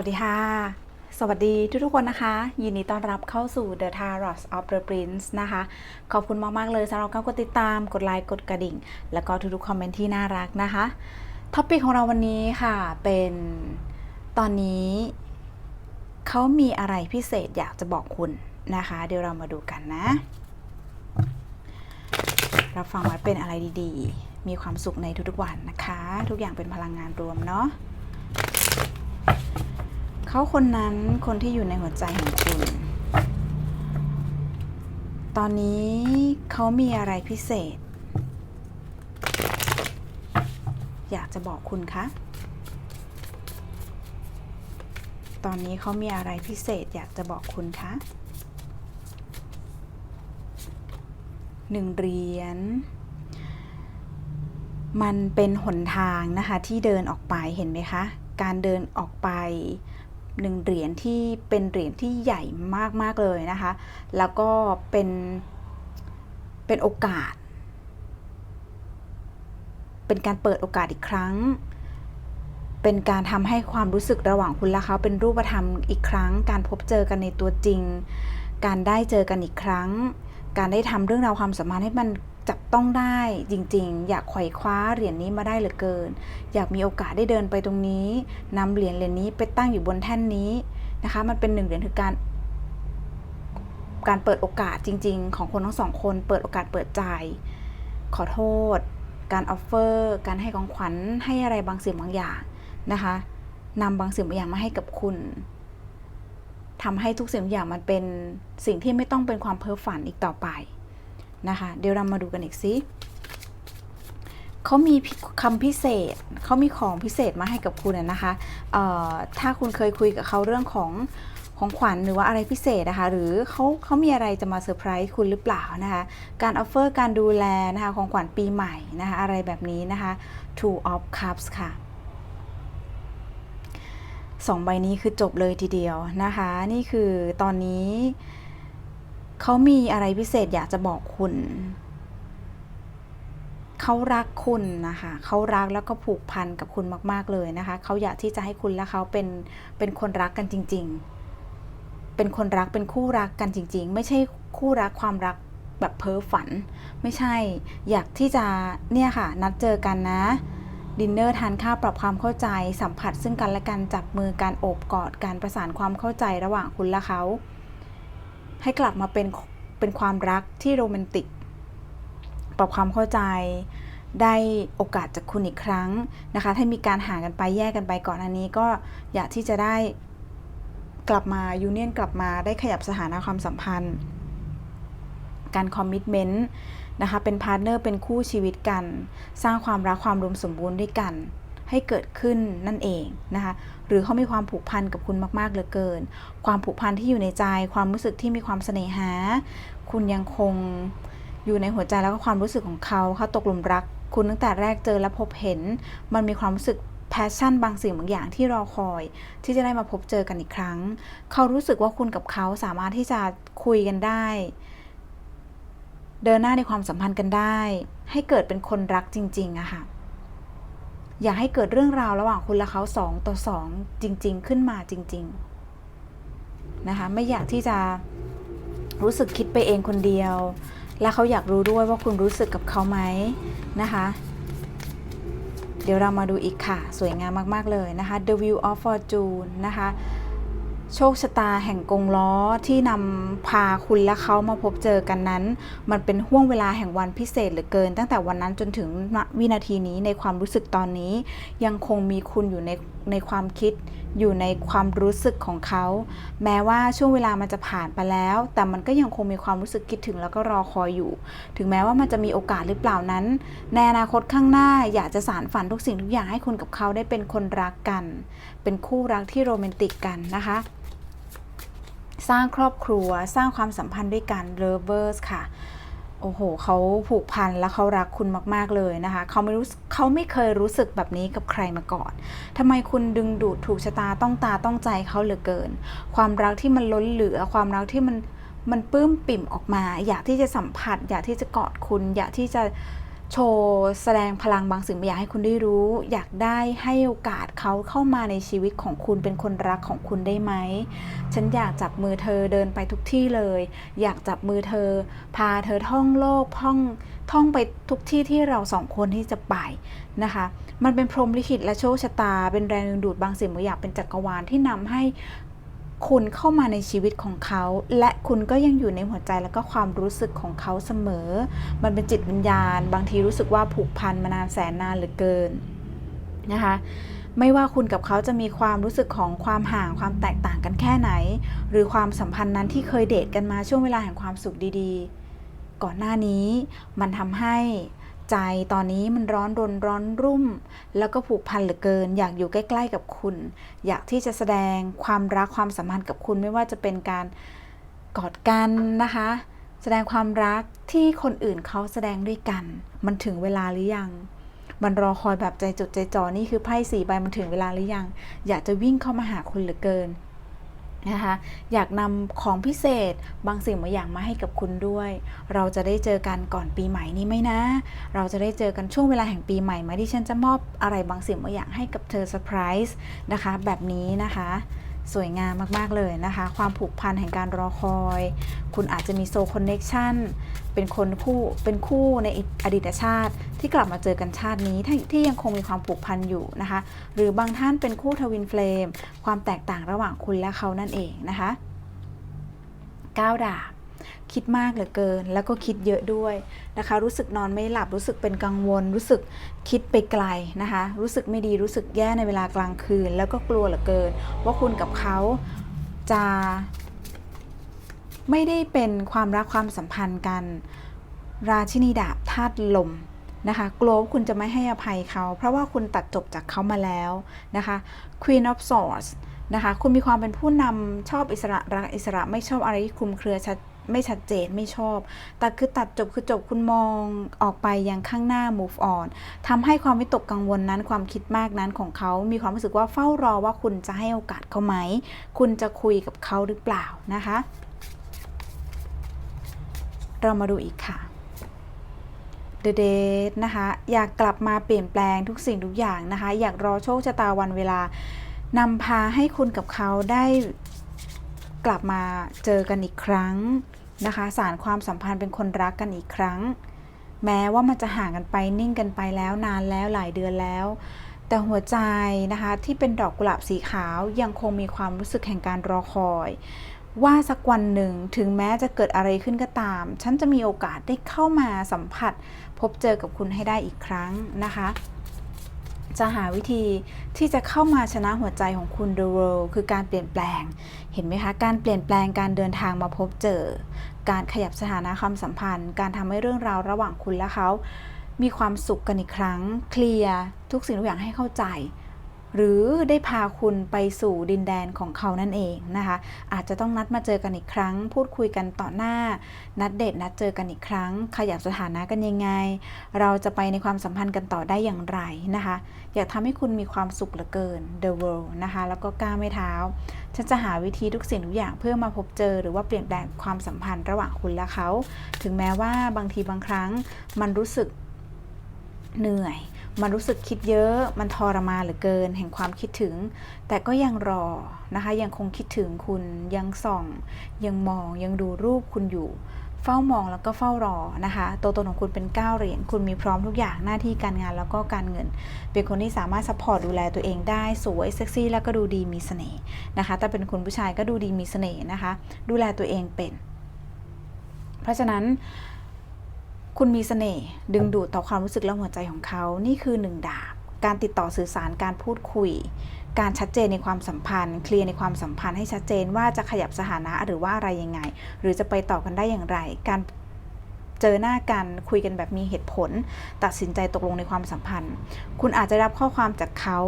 วัสดีค่ะ สวัสดีทุกๆคนนะคะ ยินดีต้อนรับเข้าสู่ The Tarot of the Prince นะคะ ขอบคุณมากๆเลยสำหรับการกดติดตาม กดไลค์ กดกระดิ่ง แล้วก็ทุกๆคอมเมนต์ที่น่ารักนะคะ ท็อปิกของเราวันนี้ค่ะ เป็นตอนนี้ เขามีอะไรพิเศษอยากจะบอกคุณนะคะ เดี๋ยวเรามาดูกันนะเราฟังไว้เป็นอะไรดีๆ มีความสุขในทุกๆวันนะคะ ทุกอย่างเป็นพลังงานรวมเนาะ เขาคนนั้นคนที่อยู่ในหัวใจของคุณ ตอนนี้เขามีอะไรพิเศษ อยากจะบอกคุณคะ ตอนนี้เขามีอะไรพิเศษอยากจะบอกคุณคะหนึ่งเหรียญมันเป็นหนทางนะคะที่เดินออกไปเห็นไหมคะ การเดินออกไป หนึ่งเหรียญที่เป็นเหรียญที่ใหญ่มากๆเลยนะคะ แล้วก็เป็นเป็นโอกาส เป็นการเปิดโอกาสอีกครั้ง เป็นการทำให้ความรู้สึกระหว่างคุณและเขาเป็นรูปธรรมอีกครั้ง การพบเจอกันในตัวจริง การได้เจอกันอีกครั้ง การได้ทำเรื่องราวความสัมพันธ์ให้มัน จับต้องได้จริงๆ อยากไขว่คว้าเหรียญนี้มาได้เหลือเกิน อยากมีโอกาสได้เดินไปตรงนี้นำเหรียญเหรียญนี้ไปตั้งอยู่บนแท่นนี้นะคะ มันเป็นหนึ่งเหรียญคือการการเปิดโอกาสจริง ๆ ของคนทั้งสองคน เปิดโอกาสเปิดใจ ขอโทษ การออฟเฟอร์ การให้ของขวัญให้อะไรบางสิ่งบางอย่างนะคะนำบางสิ่งบางอย่างมาให้กับคุณทำให้ทุกสิ่งอย่างมันเป็นสิ่งที่ไม่ต้องเป็นความเพ้อฝันอีกต่อไป นะคะ เดี๋ยวเรามาดูกันอีกสิเขามีคำพิเศษ เขามีของพิเศษมาให้กับคุณนะคะถ้าคุณเคยคุยกับเขาเรื่องของของขวัญหรือว่าอะไรพิเศษนะคะ หรือเขาเขามีอะไรจะมาเซอร์ไพรส์คุณหรือเปล่านะคะ การออฟเฟอร์การดูแลนะคะของขวัญปีใหม่นะคะ อะไรแบบนี้นะคะ two of cups ค่ะสองใบนี้คือจบเลยทีเดียวนะคะ นี่คือตอนนี้ เขามีอะไรพิเศษอยากจะบอกคุณ เขารักคุณนะคะ เขารักแล้วก็ผูกพันกับคุณมาก ๆเลยนะคะ เขาอยากที่จะให้คุณและเขาเป็นเป็นคนรักกันจริง ๆ เป็นคนรักเป็นคู่รักกันจริง ๆ ไม่ใช่คู่รักความรักแบบเพ้อฝัน ไม่ใช่ อยากที่จะเนี่ยค่ะ นัดเจอกันนะดินเนอร์ทานข้าวปรับความเข้าใจ สัมผัสซึ่งกันและกันจับมือการโอบกอดการประสานความเข้าใจระหว่างคุณและเขา ให้กลับมาเป็นเป็นความรักที่โรแมนติก ปรับความเข้าใจได้โอกาสจากคุณอีกครั้งนะคะ ถ้ามีการห่างกันไปแยกกันไปก่อนอันนี้ก็อยากที่จะได้กลับมายูเนียนกลับมาได้ขยับสถานะความสัมพันธ์ การคอมมิชเมนต์นะคะ เป็นพาร์ทเนอร์เป็นคู่ชีวิตกัน สร้างความรักความรวมสมบูรณ์ด้วยกัน ให้เกิดขึ้นนั่นเองนะคะหรือเขามีความผูกพันกับคุณมากๆเหลือเกิน ความผูกพันที่อยู่ในใจ ความรู้สึกที่มีความเสน่หา คุณยังคงอยู่ในหัวใจแล้วก็ความรู้สึกของเขาเขาตกหลุมรัก คุณตั้งแต่แรกเจอและพบเห็น มันมีความรู้สึกแพชชั่นบางสิ่งบางอย่างที่รอคอย ที่จะได้มาพบเจอกันอีกครั้ง เขารู้สึกว่าคุณกับเขาสามารถที่จะคุยกันได้ เดินหน้าในความสัมพันธ์กันได้ ให้เกิดเป็นคนรักจริงๆอะค่ะ อยากให้เกิดเรื่องราวระหว่างคุณและเขาสองต่อสองจริง ๆ ขึ้นมาจริง ๆ นะคะ ไม่อยากที่จะรู้สึกคิดไปเองคนเดียว และเขาอยากรู้ด้วยว่าคุณรู้สึกกับเขาไหมนะคะ เดี๋ยวเรามาดูอีกค่ะ สวยงามมาก ๆ เลยนะคะ The View of Fortune นะคะ โชคชะตาแห่งกงล้อที่นำพาคุณและเขามาพบเจอกันนั้น มันเป็นห่วงเวลาแห่งวันพิเศษเหลือเกิน ตั้งแต่วันนั้นจนถึงวินาทีนี้ในความรู้สึกตอนนี้ ยังคงมีคุณอยู่ในในความคิด อยู่ในความรู้สึกของเขา แม้ว่าช่วงเวลามันจะผ่านไปแล้ว แต่มันก็ยังคงมีความรู้สึกคิดถึงแล้วก็รอคอยอยู่ ถึงแม้ว่ามันจะมีโอกาสหรือเปล่านั้นในอนาคตข้างหน้าอยากจะสารฝันทุกสิ่งทุกอย่างให้คุณกับเขาได้เป็นคนรักกัน เป็นคู่รักที่โรแมนติกกันนะคะ สร้างครอบครัว สร้างความสัมพันธ์ด้วยกัน lovers ค่ะ โอ้โห เขาผูกพันและเขารักคุณมาก ๆ เลยนะคะ เขาไม่รู้เขาไม่เคยรู้สึกแบบนี้กับใครมาก่อน ทำไมคุณดึงดูดถูกชะตาต้องตาต้องใจเขาเหลือเกิน ความรักที่มันล้นเหลือ ความรักที่มันมันปลื้มปิ่มออกมา อยากที่จะสัมผัส อยากที่จะกอดคุณ อยากที่จะ โชว์แสดงพลังบางสิ่งบางอย่างให้คุณได้รู้ อยากได้ให้โอกาสเขาเข้ามาในชีวิตของคุณเป็นคนรักของคุณได้ไหม ฉันอยากจับมือเธอเดินไปทุกที่เลย อยากจับมือเธอ พาเธอท่องโลกท่องท่องไปทุกที่ที่เราสองคนที่จะไปนะคะ มันเป็นพรหมลิขิตและโชคชะตา เป็นแรงดึงดูดบางสิ่งบางอย่างเป็นจักรวาลที่นำให้ คุณเข้ามาในชีวิตของเขา และคุณก็ยังอยู่ในหัวใจแล้วก็ความรู้สึกของเขาเสมอ มันเป็นจิตวิญญาณ บางทีรู้สึกว่าผูกพันมานานแสนนานเหลือเกินนะคะไม่ว่าคุณกับเขาจะมีความรู้สึกของความห่างความแตกต่างกันแค่ไหน หรือความสัมพันธ์นั้นที่เคยเดทกันมาช่วงเวลาแห่งความสุขดีๆ ก่อนหน้านี้มันทำให้ ใจตอนนี้มันร้อนรนร้อนรุ่ม แล้วก็ผูกพันเหลือเกิน อยากอยู่ใกล้ ๆ กับคุณ อยากที่จะแสดงความรักความสัมพันธ์กับคุณไม่ว่าจะเป็นการกอดกันนะคะ แสดงความรักที่คนอื่นเขาแสดงด้วยกัน มันถึงเวลาหรือยัง มันรอคอยแบบใจจดใจจ่อนี่คือไพ่สี่ใบมันถึงเวลาหรือยัง อยากจะวิ่งเข้ามาหาคุณเหลือเกิน นะคะอยากนำของพิเศษบางสิ่งบางอย่างมาให้กับคุณด้วย เราจะได้เจอกันก่อนปีใหม่นี้ไหมนะ เราจะได้เจอกันช่วงเวลาแห่งปีใหม่ไหมที่ฉันจะมอบอะไรบางสิ่งบางอย่างให้กับเธอเซอร์ไพรส์นะคะ แบบนี้นะคะ สวยงามมาก ๆ เลยนะคะ ความผูกพันแห่งการรอคอย คุณอาจจะมีโซคอนเน็กชันเป็นคนคู่เป็นคู่ในอดีตชาติ ที่กลับมาเจอกันชาตินี้ที่ยังคงมีความผูกพันอยู่นะคะ หรือบางท่านเป็นคู่ทวินเฟลมความแตกต่างระหว่างคุณและเขานั่นเองนะคะก้าวดาบ คิดมากเหลือเกิน แล้วก็คิดเยอะด้วยนะคะ รู้สึกนอนไม่หลับรู้สึกเป็นกังวล รู้สึกคิดไปไกลนะคะ รู้สึกไม่ดีรู้สึกแย่ในเวลากลางคืน แล้วก็กลัวเหลือเกิน ว่าคุณกับเขาจะไม่ได้เป็นความรักความสัมพันธ์กัน ราชินีดาบธาตุลมนะคะกลัวว่าคุณจะไม่ให้อภัยเขา เพราะว่าคุณตัดจบจากเขามาแล้วนะคะ Queen of Swords นะคะ คุณมีความเป็นผู้นำชอบอิสระรักอิสระไม่ชอบอะไรที่คลุมเครือชัด ไม่ชัดเจนไม่ชอบ แต่คือตัดจบคือจบคุณมองออกไปยังข้างหน้า move on ทำให้ความวิตกกังวลนั้นความคิดมากนั้นของเขามีความรู้สึกว่าเฝ้ารอว่าคุณจะให้โอกาสเขาไหม คุณจะคุยกับเขาหรือเปล่านะคะ เรามาดูอีกค่ะ The Date นะคะ อยากกลับมาเปลี่ยนแปลงทุกสิ่งทุกอย่างนะคะ อยากรอโชคชะตาวันเวลานำพาให้คุณกับเขาได้กลับมาเจอกันอีกครั้ง นะคะ สารความสัมพันธ์เป็นคนรักกันอีกครั้ง แม้ว่ามันจะห่างกันไปนิ่งกันไปแล้วนานแล้วหลายเดือนแล้ว แต่หัวใจนะคะที่เป็นดอกกุหลาบสีขาวยังคงมีความรู้สึกแห่งการรอคอย ว่าสักวันหนึ่งถึงแม้จะเกิดอะไรขึ้นก็ตาม ฉันจะมีโอกาสได้เข้ามาสัมผัส พบเจอกับคุณให้ได้อีกครั้งนะคะจะหาวิธีที่จะเข้ามาชนะหัวใจของคุณ The World คือการเปลี่ยนแปลง เห็นไหมคะ การเปลี่ยนแปลงการเดินทางมาพบเจอ การขยับสถานะความสัมพันธ์ การทำให้เรื่องราวระหว่างคุณและเขา มีความสุขกันอีกครั้ง เคลียร์ทุกสิ่งทุกอย่างให้เข้าใจ หรือได้พาคุณไปสู่ดินแดนของเขานั่นเองนะคะ อาจจะต้องนัดมาเจอกันอีกครั้ง พูดคุยกันต่อหน้า นัดเดทนัดเจอกันอีกครั้ง ขยับสถานะกันยังไง เราจะไปในความสัมพันธ์กันต่อได้อย่างไรนะคะ อยากทำให้คุณมีความสุขเหลือเกิน The World นะคะ แล้วก็ก้าวไม่เท้า ฉันจะหาวิธีทุกสิ่งทุกอย่างเพื่อมาพบเจอ หรือว่าเปลี่ยนแปลงความสัมพันธ์ระหว่างคุณและเขา ถึงแม้ว่าบางทีบางครั้งมันรู้สึกเหนื่อย มันรู้สึกคิดเยอะ มันทรมานเหลือเกิน แห่งความคิดถึง แต่ก็ยังรอนะคะ ยังคงคิดถึงคุณ ยังส่อง ยังมอง ยังดูรูปคุณอยู่ เฝ้ามองแล้วก็เฝ้ารอนะคะ ตัวตนของคุณเป็นก้าเหรียญ คุณมีพร้อมทุกอย่าง หน้าที่การงานแล้วก็การเงิน เป็นคนที่สามารถซัพพอร์ตดูแลตัวเองได้ สวย เซ็กซี่ แล้วก็ดูดีมีเสน่ห์นะคะ แต่เป็นคุณผู้ชายก็ดูดีมีเสน่ห์นะคะ ดูแลตัวเองเป็น เพราะฉะนั้น คุณมีเสน่ห์ดึงดูดต่อความรู้สึกและหัวใจของเขา นี่คือหนึ่งดาบ การติดต่อสื่อสารการพูดคุย การชัดเจนในความสัมพันธ์ เคลียร์ในความสัมพันธ์ให้ชัดเจนว่าจะขยับสถานะหรือว่าอะไรยังไง หรือจะไปต่อกันได้อย่างไร การเจอหน้ากันคุยกันแบบมีเหตุผล ตัดสินใจตกลงในความสัมพันธ์ คุณอาจจะรับข้อความจากเขา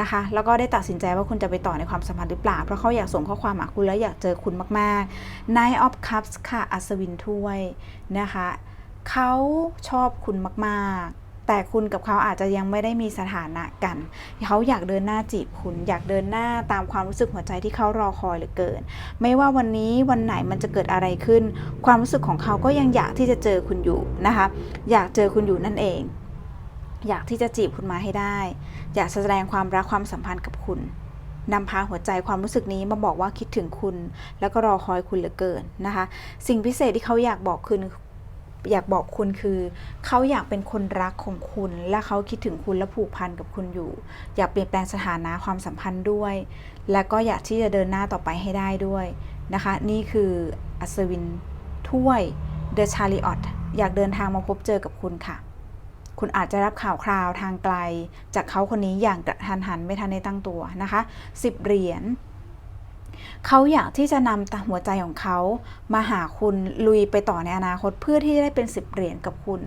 นะคะ แล้วก็ได้ตัดสินใจว่าคุณจะไปต่อในความสัมพันธ์หรือเปล่า เพราะเขาอยากส่งข้อความหาคุณแล้วอยากเจอคุณมากๆ Nine of Cups ค่ะ อัศวินถ้วยนะคะ เขาชอบคุณมากๆแต่แต่คุณกับเขาอาจจะยังไม่ได้มีสถานะกัน เขาอยากเดินหน้าจีบคุณ อยากเดินหน้าตามความรู้สึกหัวใจที่เขารอคอยเหลือเกิน ไม่ว่าวันนี้วันไหนมันจะเกิดอะไรขึ้น ความรู้สึกของเขาก็ยังอยากที่จะเจอคุณอยู่นะคะ อยากเจอคุณอยู่นั่นเอง อยากที่จะจีบคุณมาให้ได้ อยากแสดงความรักความสัมพันธ์กับคุณนำพาหัวใจความรู้สึกนี้มาบอกว่าคิดถึงคุณ แล้วก็รอคอยคุณเหลือเกินนะคะ สิ่งพิเศษที่เขาอยากบอกคุณ อยากบอกคุณคือ เขาอยากเป็นคนรักของคุณ และเขาคิดถึงคุณและผูกพันกับคุณอยู่ อยากเปลี่ยนแปลงสถานะความสัมพันธ์ด้วย และก็อยากที่จะเดินหน้าต่อไปให้ได้ด้วยนะคะ นี่คืออัศวินถ้วยเดอะชาริออตอยากเดินทางมาพบเจอกับคุณค่ะ คุณอาจจะรับข่าวคราวทางไกล จากเขาคนนี้อย่างกระทันหันไม่ทันได้ตั้งตัวนะคะ 10 เหรียญ เขาอยากที่จะนำตหัวใจของเขามาหาคุณลุยไปต่อในอนาคตเพื่อที่จะได้เป็นสิบเหรียญกับคุณ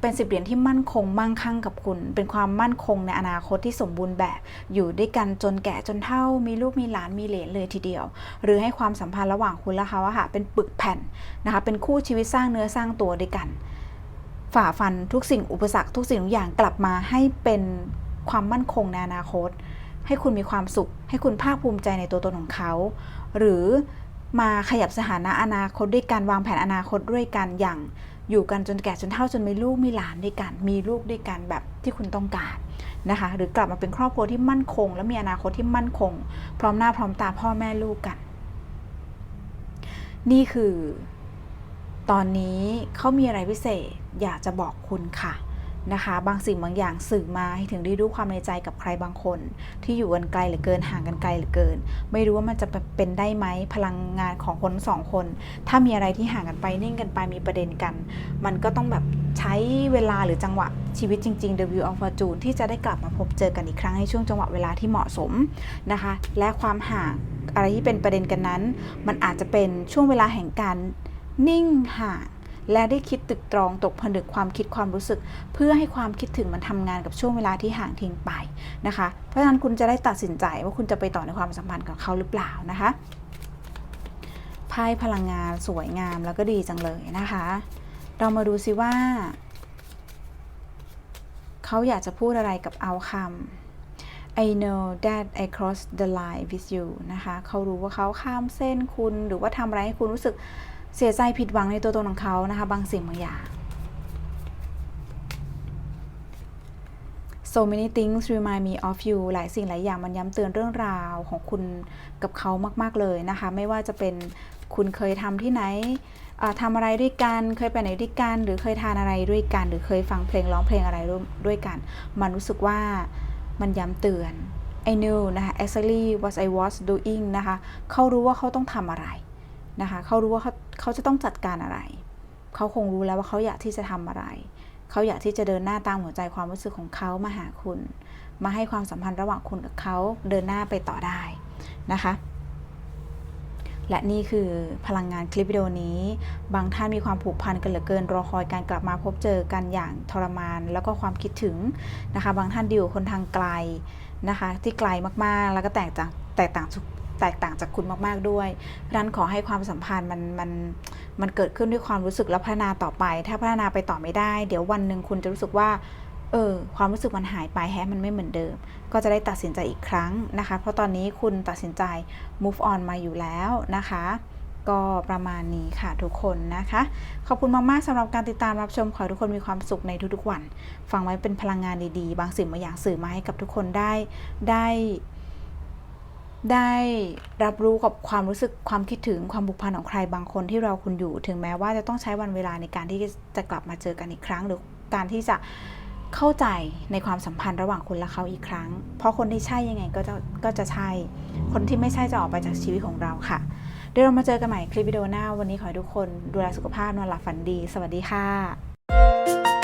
เป็นสิบเหรียญที่มั่นคงมั่งคั่งกับคุณ เป็นความมั่นคงในอนาคตที่สมบูรณ์แบบ อยู่ด้วยกันจนแก่จนเฒ่ามีลูกมีหลานมีเหลนเลยทีเดียว หรือให้ความสัมพันธ์ระหว่างคุณและเขาอะค่ะเป็นปึกแผ่นนะคะเป็นคู่ชีวิตสร้างเนื้อสร้างตัวด้วยกัน ฝ่าฟันทุกสิ่งอุปสรรคทุกสิ่งทุกอย่างกลับมาให้เป็นความมั่นคงในอนาคต ให้คุณมีความสุข ให้คุณภาคภูมิใจในตัวตนของเขา หรือมาขยับสถานะอนาคตด้วยกันวางแผนอนาคตด้วยกันอย่างอยู่กันจนแก่จนเฒ่าจนมีลูกมีหลานด้วยกันมีลูกด้วยกันแบบที่คุณต้องการนะคะ หรือกลับมาเป็นครอบครัวที่มั่นคง และมีอนาคตที่มั่นคง พร้อมหน้าพร้อมตาพ่อแม่ลูกกัน นี่คือ ตอนนี้เขามีอะไรพิเศษอยากจะบอกคุณค่ะ นะคะ บางสิ่งบางอย่างสื่อมาให้ถึงได้รู้ความในใจกับใครบางคน ที่อยู่กันไกลเหลือเกินห่างกันไกลเหลือเกิน ไม่รู้ว่ามันจะเป็นได้ไหมพลังงานของคนสองคน ถ้ามีอะไรที่ห่างกันไปนิ่งกันไปมีประเด็นกัน มันก็ต้องแบบใช้เวลาหรือจังหวะชีวิตจริงๆ The View of Fortune ที่จะได้กลับมาพบเจอกันอีกครั้งในช่วงจังหวะเวลาที่เหมาะสมนะคะ และความห่างอะไรที่เป็นประเด็นกันนั้น มันอาจจะเป็นช่วงเวลาแห่งการนิ่งห่าง และได้คิดตึกตรองตกผนึกความคิดความรู้สึก เพื่อให้ความคิดถึงมันทำงานกับช่วงเวลาที่ห่างทิ้งไปนะคะ เพราะฉะนั้นคุณจะได้ตัดสินใจว่าคุณจะไปต่อในความสัมพันธ์กับเขาหรือเปล่านะคะไพ่พลังงานสวยงามแล้วก็ดีจังเลยนะคะ เรามาดูซิว่า เขาอยากจะพูดอะไรกับเอาคำ I know that I crossed the line with you นะคะ เขารู้ว่าเขาข้ามเส้นคุณ หรือว่าทำอะไรให้คุณรู้สึก เสียใจผิดหวังในตัวตนของเขานะคะ บางสิ่งบางอย่าง so many things remind me of you หลายสิ่งหลายอย่างมันย้ำเตือนเรื่องราวของคุณกับเขามาก ๆ เลยนะคะ ไม่ว่าจะเป็นคุณเคยทำที่ไหนเอ่อทำอะไรด้วยกัน เคยไปไหนด้วยกัน หรือเคยทานอะไรด้วยกัน หรือเคยฟังเพลงร้องเพลงอะไรด้วยกัน มันรู้สึกว่ามันย้ำเตือน I knew นะคะ exactly what I was doing นะคะ เขารู้ว่าเขาต้องทำอะไร นะคะเขารู้ว่าเขาเขาจะต้องจัดการอะไร เขาคงรู้แล้วว่าเขาอยากที่จะทำอะไร เขาอยากที่จะเดินหน้าตามหัวใจความรู้สึกของเขามาหาคุณ มาให้ความสัมพันธ์ระหว่างคุณกับเขาเดินหน้าไปต่อได้นะคะและนี่คือพลังงานคลิปวิดีโอนี้ บางท่านมีความผูกพันกันเหลือเกิน รอคอยการกลับมาพบเจอกันอย่างทรมาน แล้วก็ความคิดถึงนะคะ บางท่านดิวคนทางไกลนะคะ ที่ไกลมากๆ แล้วก็แตกจากแตกต่าง แตกต่างจากคุณมาก ๆ ด้วย เพราะฉะนั้นขอให้ความสัมพันธ์มันมันมันเกิดขึ้นด้วยความรู้สึกและพัฒนาต่อไป ถ้าพัฒนาไปต่อไม่ได้ เดี๋ยววันหนึ่งคุณจะรู้สึกว่า เออ ความรู้สึกมันหายไปแฮะมันไม่เหมือนเดิม ก็จะได้ตัดสินใจอีกครั้งนะคะ เพราะตอนนี้คุณตัดสินใจ move on มาอยู่แล้วนะคะ ก็ประมาณนี้ค่ะทุกคนนะคะ ขอบคุณมากๆสำหรับการติดตามรับชม ขอให้ทุกคนมีความสุขในทุกๆวัน ฟังไว้เป็นพลังงานดีๆ บางสิ่งบางอย่างสื่อมาให้กับทุกคนได้ได้ ได้รับรู้กับความรู้สึกความคิดถึงความผูกพันของใครบางคนที่เราคุณอยู่ ถึงแม้ว่าจะต้องใช้วันเวลาในการที่จะกลับมาเจอกันอีกครั้ง หรือการที่จะเข้าใจในความสัมพันธ์ระหว่างคุณและเขาอีกครั้ง เพราะคนที่ใช่ยังไงก็จะก็จะใช่ คนที่ไม่ใช่จะออกไปจากชีวิตของเราค่ะ เดี๋ยวเรามาเจอกันใหม่คลิปวิดีโอหน้า วันนี้ขอให้ทุกคนดูแลสุขภาพนอนหลับฝันดี สวัสดีค่ะ